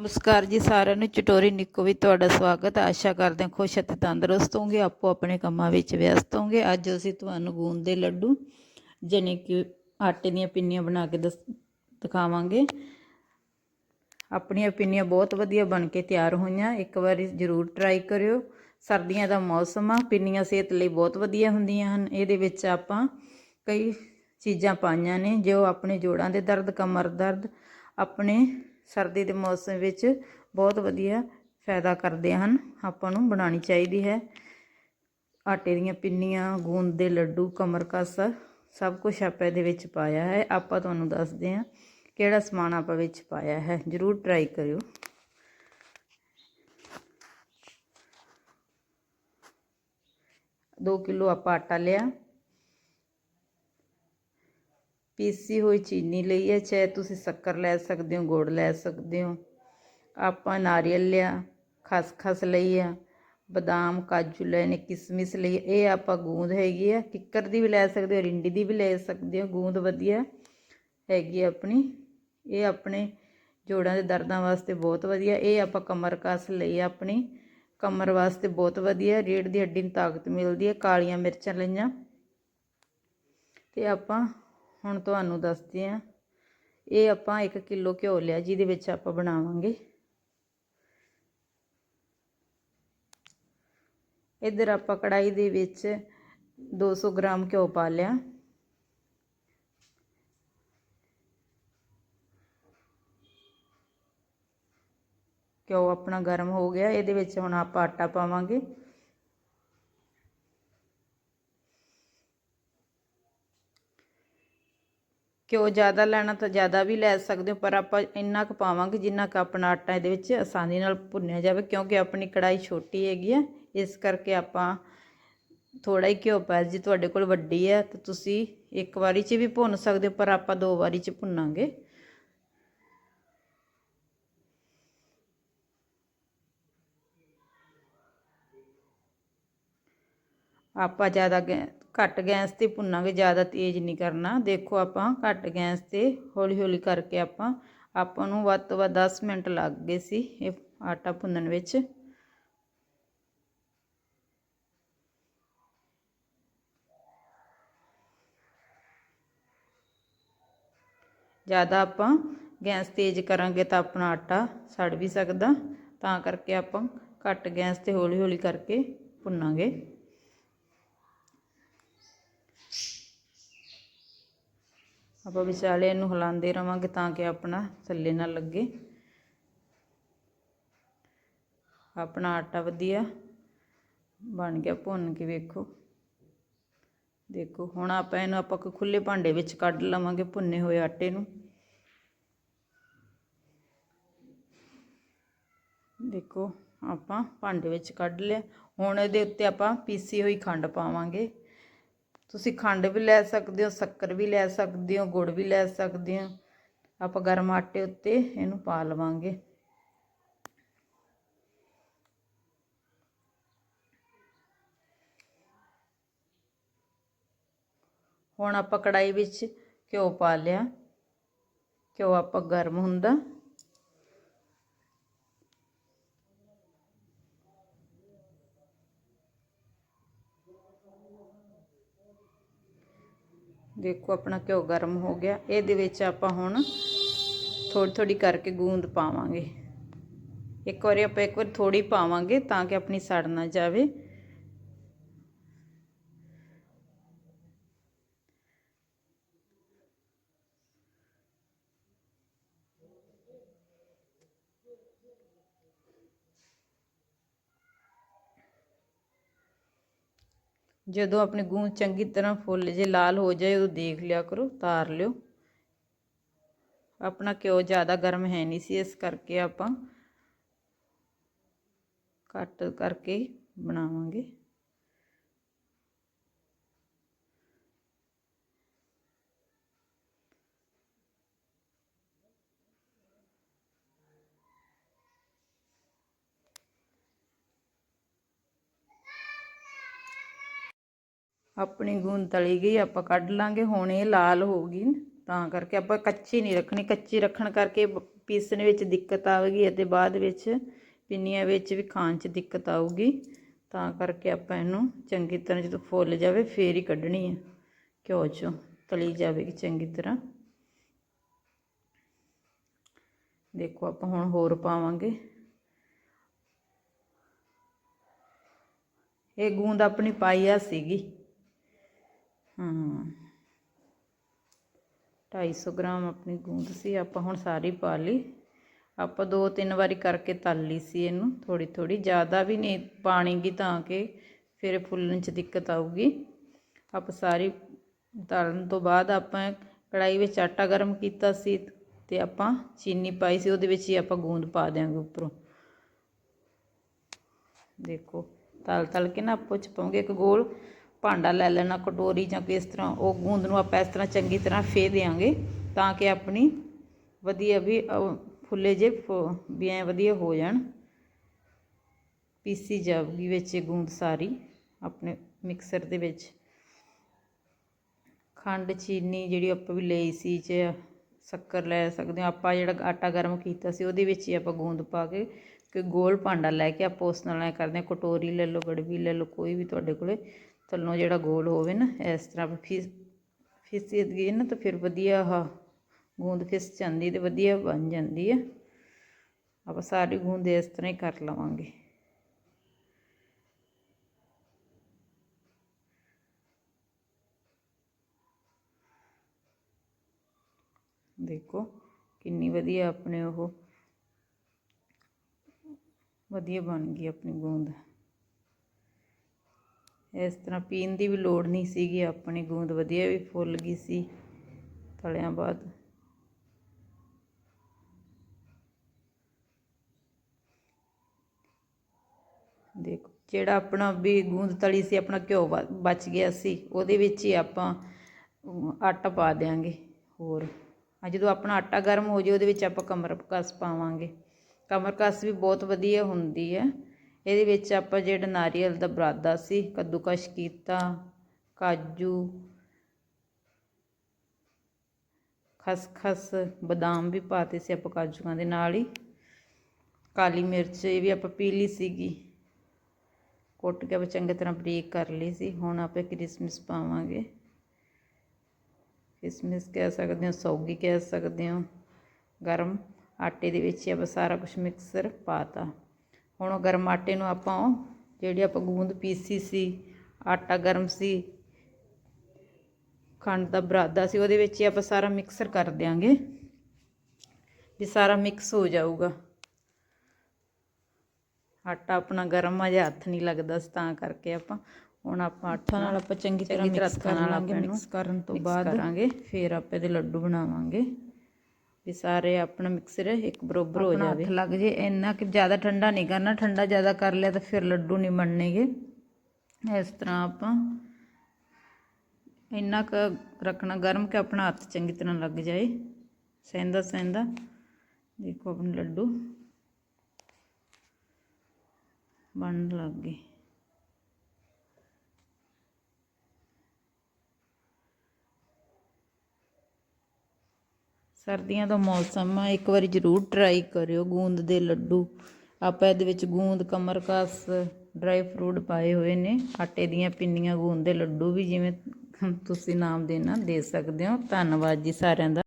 ਨਮਸਕਾਰ ਜੀ ਸਾਰਿਆਂ ਨੂੰ, ਚਟੋਰੀ ਨਿੱਕੋ ਵੀ ਤੁਹਾਡਾ ਸਵਾਗਤ ਹੈ। ਆਸ਼ਾ ਕਰਦੇ ਹਾਂ ਖੁਸ਼ ਅਤੇ ਤੰਦਰੁਸਤ ਹੋਵੋਗੇ, ਆਪੋ ਆਪਣੇ ਕੰਮਾਂ ਵਿੱਚ ਵਿਅਸਤ ਹੋਵੋਗੇ। ਅੱਜ ਅਸੀਂ ਤੁਹਾਨੂੰ ਗੂੰਦ ਦੇ ਲੱਡੂ, ਜਾਣੀ ਕਿ ਆਟੇ ਦੀਆਂ ਪਿੰਨੀਆਂ ਬਣਾ ਕੇ ਦਸ, ਦਿਖਾਵਾਂਗੇ। ਆਪਣੀਆਂ ਪਿੰਨੀਆਂ ਬਹੁਤ ਵਧੀਆ ਬਣ ਕੇ ਤਿਆਰ ਹੋਈਆਂ। ਇੱਕ ਵਾਰੀ ਜ਼ਰੂਰ ਟਰਾਈ ਕਰਿਓ। ਸਰਦੀਆਂ ਦਾ ਮੌਸਮ ਆ, ਪਿੰਨੀਆਂ ਸਿਹਤ ਲਈ ਬਹੁਤ ਵਧੀਆ ਹੁੰਦੀਆਂ ਹਨ। ਇਹਦੇ ਵਿੱਚ ਆਪਾਂ ਕਈ ਚੀਜ਼ਾਂ ਪਾਈਆਂ ਨੇ, ਜੋ ਆਪਣੇ ਜੋੜਾਂ ਦੇ ਦਰਦ, ਕਮਰ ਦਰਦ, ਆਪਣੇ ਸਰਦੀ ਦੇ ਮੌਸਮ ਵਿੱਚ ਬਹੁਤ ਵਧੀਆ ਫਾਇਦਾ ਕਰਦੇ ਹਨ। ਆਪਾਂ ਨੂੰ ਬਣਾਉਣੀ ਚਾਹੀਦੀ ਹੈ। ਆਟੇ ਦੀਆਂ ਪਿੰਨੀਆਂ, ਗੂੰਦ ਦੇ ਲੱਡੂ, ਕਮਰਕਸ, ਸਭ ਕੁਝ ਆਪਾਂ ਇਹਦੇ ਵਿੱਚ ਪਾਇਆ ਹੈ। ਆਪਾਂ ਤੁਹਾਨੂੰ ਦੱਸਦੇ ਹਾਂ ਕਿਹੜਾ ਸਮਾਨ ਆਪਾਂ ਵਿੱਚ ਪਾਇਆ ਹੈ। ਜਰੂਰ ਟਰਾਈ ਕਰਿਓ। ਦੋ ਕਿਲੋ ਆਪਾਂ ਆਟਾ ਲਿਆ। ਪੀਸੀ ਹੋਈ ਚੀਨੀ ਲਈ ਹੈ, ਚਾਹੇ ਤੁਸੀਂ ਸ਼ੱਕਰ ਲੈ ਸਕਦੇ ਹੋ, ਗੁੜ ਲੈ ਸਕਦੇ ਹੋ। ਆਪਾਂ ਨਾਰੀਅਲ ਲਿਆ, ਖਸਖਸ ਲਈ ਆ, ਬਦਾਮ, ਕਾਜੂ ਲਏ ਨੇ ਕਿਸਮਿਸ ਲਈ। ਇਹ ਆਪਾਂ ਗੂੰਦ ਹੈਗੀ ਆ, ਕਿੱਕਰ ਦੀ ਵੀ ਲੈ ਸਕਦੇ ਹੋ, ਰਿੰਡੀ ਦੀ ਵੀ ਲੈ ਸਕਦੇ ਹੋ, ਗੂੰਦ ਵਧੀਆ ਹੈਗੀ ਆਪਣੀ। ਇਹ ਆਪਣੇ ਜੋੜਾਂ ਦੇ ਦਰਦਾਂ ਵਾਸਤੇ ਬਹੁਤ ਵਧੀਆ, ਇਹ ਆਪਾਂ ਕਮਰ ਕਸ ਲਈ ਆ ਆਪਣੀ। ਕਮਰ ਵਾਸਤੇ ਬਹੁਤ ਵਧੀਆ ਰੀੜ ਦੀ ਹੱਡੀ ਨੂੰ ਤਾਕਤ ਮਿਲਦੀ ਹੈ ਕਾਲੀਆਂ ਮਿਰਚਾਂ ਲਈਆਂ। ਤੇ ਆਪਾਂ ਹੁਣ ਤੁਹਾਨੂੰ ਦੱਸਦੇ ਹਾਂ ਇਹ ਆਪਾਂ 1 ਕਿਲੋ ਘਿਓ ਲਿਆ, ਜਿਹਦੇ ਵਿੱਚ ਆਪਾਂ ਬਣਾਵਾਂਗੇ। ਇੱਧਰ ਆਪਾਂ ਕੜਾਈ ਦੇ ਵਿੱਚ 200 ਗ੍ਰਾਮ ਘਿਓ ਪਾ ਲਿਆ। ਘਿਓ ਆਪਣਾ ਗਰਮ ਹੋ ਗਿਆ, ਇਹਦੇ ਵਿੱਚ ਹੁਣ ਆਪਾਂ ਆਟਾ ਪਾਵਾਂਗੇ। ਘਿਓ ਜ਼ਿਆਦਾ ਲੈਣਾ ਤਾਂ ਜ਼ਿਆਦਾ ਵੀ ਲੈ ਸਕਦੇ ਹੋ, ਪਰ ਆਪਾਂ ਇੰਨਾ ਕੁ ਪਾਵਾਂਗੇ ਜਿੰਨਾ ਕੁ ਆਪਣਾ ਆਟਾ ਇਹਦੇ ਵਿੱਚ ਆਸਾਨੀ ਨਾਲ ਭੁੰਨਿਆ ਜਾਵੇ, ਕਿਉਂਕਿ ਆਪਣੀ ਕੜਾਈ ਛੋਟੀ ਹੈਗੀ ਹੈ ਇਸ ਕਰਕੇ ਆਪਾਂ ਥੋੜਾ ਹੀ ਘਿਓ ਪਾ ਜੇ ਤੁਹਾਡੇ ਕੋਲ ਵੱਡੀ ਹੈ ਤਾਂ ਤੁਸੀਂ ਇੱਕ ਵਾਰੀ 'ਚ ਵੀ ਭੁੰਨ ਸਕਦੇ ਹੋ, ਪਰ ਆਪਾਂ ਦੋ ਵਾਰੀ 'ਚ ਭੁੰਨਾਂਗੇ। ਆਪਾਂ ਜ਼ਿਆਦਾ ਘੱਟ ਗੈਸ ਤੇ ਭੁੰਨਾਂਗੇ, ਜ਼ਿਆਦਾ ਤੇਜ਼ ਨਹੀਂ ਕਰਨਾ। ਦੇਖੋ ਆਪਾਂ, ਘੱਟ ਗੈਸ ਤੇ ਹੌਲੀ ਹੌਲੀ ਕਰਕੇ ਆਪਾਂ ਆਪਾਂ ਨੂੰ ਵੱਧ ਤੋਂ ਵੱਧ 10 ਮਿੰਟ ਲੱਗ ਗਏ ਸੀ ਇਹ ਆਟਾ ਭੁੰਨਣ ਵਿੱਚ। ਜ਼ਿਆਦਾ ਆਪਾਂ ਗੈਸ ਤੇਜ਼ ਕਰਾਂਗੇ ਤਾਂ ਆਪਣਾ ਆਟਾ ਸੜ ਵੀ ਸਕਦਾ। ਤਾਂ ਕਰਕੇ ਆਪਾਂ ਘੱਟ ਗੈਸ ਤੇ ਹੌਲੀ ਹੌਲੀ ਕਰਕੇ ਭੁੰਨਾਂਗੇ। ਆਪਾਂ ਵਿਚਾਲੇ ਇਹਨੂੰ ਹਿਲਾਉਂਦੇ ਰਵਾਂਗੇ ਤਾਂ ਕਿ ਆਪਣਾ ਥੱਲੇ ਨਾ ਲੱਗੇ। ਆਪਣਾ ਆਟਾ ਵਧੀਆ ਬਣ ਗਿਆ, ਭੁੰਨ ਕੇ ਵੇਖੋ। ਦੇਖੋ, ਹੁਣ ਆਪਾਂ ਇਹਨੂੰ ਆਪਾਂ ਖੁੱਲੇ ਭਾਂਡੇ ਵਿੱਚ ਕੱਢ ਲਵਾਂਗੇ ਭੁੰਨੇ ਹੋਏ ਆਟੇ ਨੂੰ। ਦੇਖੋ, ਆਪਾਂ ਭਾਂਡੇ ਵਿੱਚ ਕੱਢ ਲਿਆ। ਹੁਣ ਇਹਦੇ ਉੱਤੇ ਆਪਾਂ ਪੀਸੀ ਹੋਈ ਖੰਡ ਪਾਵਾਂਗੇ। ਤੁਸੀਂ ਖੰਡ ਵੀ ਲੈ ਸਕਦੇ ਹੋ, ਸ਼ੱਕਰ ਵੀ ਲੈ ਸਕਦੇ ਹੋ, ਗੁੜ ਵੀ ਲੈ ਸਕਦੇ ਹੋ। ਆਪਾਂ ਗਰਮ ਆਟੇ ਉੱਤੇ ਇਹਨੂੰ ਪਾ ਲਵਾਂਗੇ। ਹੁਣ ਆਪਾਂ ਕੜਾਈ ਵਿੱਚ ਘਿਓ ਪਾ ਲਿਆ। ਘਿਓ ਆਪਾਂ ਗਰਮ ਹੁੰਦਾ। ਦੇਖੋ ਆਪਣਾ ਘਿਓ ਗਰਮ ਹੋ ਗਿਆ। ਇਹਦੇ ਵਿੱਚ ਆਪਾਂ ਹੁਣ ਥੋੜੀ ਥੋੜੀ ਕਰਕੇ ਗੂੰਦ ਪਾਵਾਂਗੇ। ਇੱਕ ਵਾਰੀ ਆਪਾਂ ਇੱਕ ਵਾਰੀ ਥੋੜੀ ਪਾਵਾਂਗੇ ਤਾਂ ਕਿ ਆਪਣੀ ਸੜ ਨਾ ਜਾਵੇ। ਜਦੋਂ ਆਪਣੇ ਗੂੰਦ ਚੰਗੀ ਤਰ੍ਹਾਂ ਫੁੱਲ ਜੇ ਲਾਲ ਹੋ ਜਾਏ, ਉਦੋਂ ਦੇਖ ਲਿਆ ਕਰੋ, ਤਾਰ ਲਿਓ। ਆਪਣਾ ਘਿਓ ਜ਼ਿਆਦਾ ਗਰਮ ਹੈ ਨਹੀਂ ਸੀ, ਇਸ ਕਰਕੇ ਆਪਾਂ ਘੱਟ ਕਰਕੇ ਬਣਾਵਾਂਗੇ। ਆਪਣੀ ਗੂੰਦ ਤਲੀ ਗਈ, ਆਪਾਂ ਕੱਢ ਲਾਂਗੇ, ਹੁਣ ਇਹ ਲਾਲ ਹੋ ਗਈ ਤਾਂ ਕਰਕੇ ਆਪਾਂ ਕੱਚੀ ਨਹੀਂ ਰੱਖਣੀ, ਕੱਚੀ ਰੱਖਣ ਕਰਕੇ ਪੀਸਣ ਵਿੱਚ ਦਿੱਕਤ ਆਵੇਗੀ ਅਤੇ ਬਾਅਦ ਵਿੱਚ ਪਿੰਨੀਆਂ ਵਿੱਚ ਵੀ ਖਾਣ 'ਚ ਦਿੱਕਤ ਆਊਗੀ, ਤਾਂ ਕਰਕੇ ਆਪਾਂ ਇਹਨੂੰ ਚੰਗੀ ਤਰ੍ਹਾਂ ਜਦੋਂ ਫੁੱਲ ਜਾਵੇ ਫੇਰ ਹੀ ਕੱਢਣੀ ਹੈ ਘਿਓ 'ਚੋਂ ਤਲੀ ਜਾਵੇਗੀ ਚੰਗੀ ਤਰ੍ਹਾਂ। ਦੇਖੋ ਆਪਾਂ ਹੁਣ ਹੋਰ ਪਾਵਾਂਗੇ। ਇਹ ਗੂੰਦ ਆਪਣੀ ਪਾਈਆ ਸੀਗੀ। ਹਾਂ। 250 ਗ੍ਰਾਮ ਆਪਣੀ ਗੂੰਦ ਸੀ, ਆਪਾਂ ਹੁਣ ਸਾਰੀ ਪਾ ਲਈ। ਆਪਾਂ ਦੋ ਤਿੰਨ ਵਾਰੀ ਕਰਕੇ ਤਲ ਲਈ ਸੀ ਇਹਨੂੰ ਥੋੜੀ ਥੋੜੀ ਜ਼ਿਆਦਾ ਵੀ ਨਹੀਂ ਪਾਣੀਗੀ ਤਾਂ ਕਿ ਫਿਰ ਫੁੱਲਣ 'ਚ ਦਿੱਕਤ ਆਊਗੀ। ਆਪਾਂ ਸਾਰੀ ਤਲਣ ਤੋਂ ਬਾਅਦ ਆਪਾਂ ਕੜਾਈ ਵਿੱਚ ਆਟਾ ਗਰਮ ਕੀਤਾ ਸੀ ਤੇ ਆਪਾਂ ਚੀਨੀ ਪਾਈ ਸੀ, ਉਹਦੇ ਵਿੱਚ ਹੀ ਆਪਾਂ ਗੂੰਦ ਪਾ ਦਿਆਂਗੇ ਉੱਪਰੋਂ। ਦੇਖੋ ਤਲ ਤਲ ਕੇ ਨਾ ਆਪੋ ਚ ਪਾਉਂਗੇ ਇੱਕ ਗੋਲ। ਭਾਂਡਾ ਲੈ ਲੈਣਾ, ਕਟੋਰੀ ਜਾਂ ਕਿਸ ਤਰ੍ਹਾਂ, ਉਹ ਗੂੰਦ ਨੂੰ ਆਪਾਂ ਇਸ ਤਰ੍ਹਾਂ ਚੰਗੀ ਤਰ੍ਹਾਂ ਫੇ ਦੇਾਂਗੇ ਤਾਂ ਕਿ ਆਪਣੀ ਵਧੀਆ ਵੀ ਫੁੱਲੇ ਜੇ, ਫ- ਵੀ ਐ ਵਧੀਆ ਹੋ ਜਾਣ। ਪੀਸੀ ਜਾਊਗੀ ਵਿੱਚ ਗੂੰਦ ਸਾਰੀ, ਆਪਣੇ ਮਿਕਸਰ ਦੇ ਵਿੱਚ। ਖੰਡ, ਚੀਨੀ ਜਿਹੜੀ ਆਪਾਂ ਵੀ ਲਈ ਸੀ ਜੇ ਸ਼ੱਕਰ ਲੈ ਸਕਦੇ ਹਾਂ। ਆਪਾਂ ਜਿਹੜਾ ਆਟਾ ਗਰਮ ਕੀਤਾ ਸੀ, ਉਹਦੇ ਵਿੱਚ ਹੀ ਆਪਾਂ ਗੂੰਦ ਪਾ ਕੇ ਕਿ ਗੋਲ ਭਾਂਡਾ ਲੈ ਕੇ ਆਪਾਂ ਉਸ ਨਾਲ ਐ ਕਰਦੇ ਹਾਂ। ਕਟੋਰੀ ਲੈ ਲਓ, ਗੜਵੀ ਲੈ ਲਓ, ਕੋਈ ਵੀ ਤੁਹਾਡੇ ਕੋਲੇ ਥੱਲੋਂ ਜਿਹੜਾ ਗੋਲ ਹੋਵੇ ਨਾ, ਇਸ ਤਰ੍ਹਾਂ ਫਿਸ ਫਿਸ ਗਈ ਨਾ ਤਾਂ ਫਿਰ ਵਧੀਆ ਆਹ ਗੂੰਦ ਫਿਸ ਜਾਂਦੀ ਤੇ ਵਧੀਆ ਬਣ ਜਾਂਦੀ ਹੈ ਆਪਾਂ ਸਾਰੀ ਗੂੰਦ ਇਸ ਤਰ੍ਹਾਂ ਹੀ ਕਰ ਲਵਾਂਗੇ। ਦੇਖੋ, ਕਿੰਨੀ ਵਧੀਆ ਆਪਣੇ ਉਹ, ਵਧੀਆ ਬਣ ਗਈ ਆਪਣੀ ਗੂੰਦ। ਇਸ ਤਰ੍ਹਾਂ ਪੀਣ ਦੀ ਵੀ ਲੋੜ ਨਹੀਂ ਸੀਗੀ, ਆਪਣੀ ਗੂੰਦ ਵਧੀਆ ਵੀ ਫੁੱਲ ਗਈ ਸੀ ਤਲਿਆਂ ਬਾਅਦ। ਦੇਖੋ, ਜਿਹੜਾ ਆਪਣਾ ਵੀ ਗੂੰਦ ਤਲੀ ਸੀ, ਆਪਣਾ ਘਿਓ ਬ- ਬਚ ਗਿਆ ਸੀ, ਉਹਦੇ ਵਿੱਚ ਹੀ ਆਪਾਂ ਆਟਾ ਪਾ ਦਿਆਂਗੇ ਹੋਰ। ਆ ਜਦੋਂ ਆਪਣਾ ਆਟਾ ਗਰਮ ਹੋ ਜੇ ਉਹਦੇ ਵਿੱਚ ਆਪਾਂ ਕਮਰਕਸ ਪਾਵਾਂਗੇ। ਕਮਰਕਸ ਵੀ ਬਹੁਤ ਵਧੀਆ ਹੁੰਦੀ ਹੈ। ਇਹਦੇ ਵਿੱਚ ਆਪਾਂ ਜਿਹੜਾ ਨਾਰੀਅਲ ਦਾ ਬਰਾਦਾ ਸੀ, ਕੱਦੂਕਸ਼ ਕੀਤਾ, ਕਾਜੂ, ਖਸਖਸ, ਬਦਾਮ ਵੀ ਪਾਤੇ ਸੀ ਆਪਾਂ ਕਾਜੂਆਂ ਦੇ ਨਾਲ ਹੀ। ਕਾਲੀ ਮਿਰਚ ਇਹ ਵੀ ਆਪਾਂ ਪੀ ਲਈ ਸੀਗੀ। ਕੁੱਟ ਕੇ ਆਪਾਂ ਚੰਗੀ ਤਰ੍ਹਾਂ ਬਰੀਕ ਕਰ ਲਈ ਸੀ। ਹੁਣ ਆਪਾਂ ਕਿਸਮਿਸ ਪਾਵਾਂਗੇ। ਕਿਸਮਿਸ ਕਹਿ ਸਕਦੇ ਹੋ, ਸੌਗੀ ਕਹਿ ਸਕਦੇ ਹੋ। ਗਰਮ ਆਟੇ ਦੇ ਵਿੱਚ ਹੀ ਆਪਾਂ ਸਾਰਾ ਕੁਝ ਮਿਕਸਰ ਪਾਤਾ। ਹੁਣ ਉਹ ਗਰਮ ਆਟੇ ਨੂੰ ਆਪਾਂ ਜਿਹੜੀ ਆਪਾਂ ਗੂੰਦ ਪੀਸੀ ਸੀ ਆਟਾ ਗਰਮ ਸੀ ਖੰਡ ਦਾ ਬਰਾਦਾ ਸੀ ਉਹਦੇ ਵਿੱਚ ਹੀ ਆਪਾਂ ਸਾਰਾ ਮਿਕਸਰ ਕਰ ਦਿਆਂਗੇ ਵੀ ਸਾਰਾ ਮਿਕਸ ਹੋ ਜਾਊਗਾ। ਆਟਾ ਆਪਣਾ ਗਰਮ ਅਜੇ ਹੱਥ ਨਹੀਂ ਲੱਗਦਾ ਸੀ ਤਾਂ ਕਰਕੇ ਆਪਾਂ ਹੁਣ ਆਪਾਂ ਆਟਾ ਨਾਲ ਆਪਾਂ ਚੰਗੀ ਤਰ੍ਹਾਂ ਮਿਕਸ ਕਰ ਲਾਂਗੇ ਮਿਕਸ ਕਰਨ ਤੋਂ ਬਾਅਦ। ਕਰਾਂਗੇ ਫਿਰ ਆਪਾਂ ਇਹਦੇ ਲੱਡੂ ਬਣਾਵਾਂਗੇ। ਵੀ ਸਾਰੇ ਆਪਣਾ ਮਿਕਸਰ ਇੱਕ ਬਰੋਬਰ ਹੋ ਜਾਵੇ ਹੱਥ ਲੱਗ ਜੇ ਇੰਨਾ ਕਿ ਜ਼ਿਆਦਾ ਠੰਡਾ ਨਹੀਂ ਕਰਨਾ ਠੰਡਾ ਜ਼ਿਆਦਾ ਕਰ ਲਿਆ ਤਾਂ ਫਿਰ ਲੱਡੂ ਨਹੀਂ ਬਣਨਗੇ। ਇਸ ਤਰ੍ਹਾਂ ਆਪਾਂ ਇੰਨਾ ਕੁ ਰੱਖਣਾ ਗਰਮ ਕਿ ਆਪਣਾ ਹੱਥ ਚੰਗੀ ਤਰ੍ਹਾਂ ਲੱਗ ਜਾਏ। ਸਹਿੰਦਾ ਸਹਿੰਦਾ ਦੇਖੋ ਆਪਣੇ ਲੱਡੂ ਬਣਨ ਲੱਗ ਗਏ। ਸਰਦੀਆਂ ਦਾ ਮੌਸਮ ਆ, ਇੱਕ ਵਾਰੀ ਜ਼ਰੂਰ ਟਰਾਈ ਕਰਿਓ ਗੂੰਦ ਦੇ ਲੱਡੂ। ਆਪਾਂ ਇਹਦੇ ਵਿੱਚ ਗੂੰਦ, ਕਮਰਕਸ ਡਰਾਈ ਫਰੂਟ ਪਾਏ ਹੋਏ ਨੇ। ਆਟੇ ਦੀਆਂ ਪਿੰਨੀਆਂ, ਗੂੰਦ ਦੇ ਲੱਡੂ ਵੀ ਜਿਵੇਂ ਤੁਸੀਂ ਨਾਮ ਦੇਣਾ, ਦੇ ਸਕਦੇ ਹੋ। ਧੰਨਵਾਦ ਜੀ ਸਾਰਿਆਂ ਦਾ।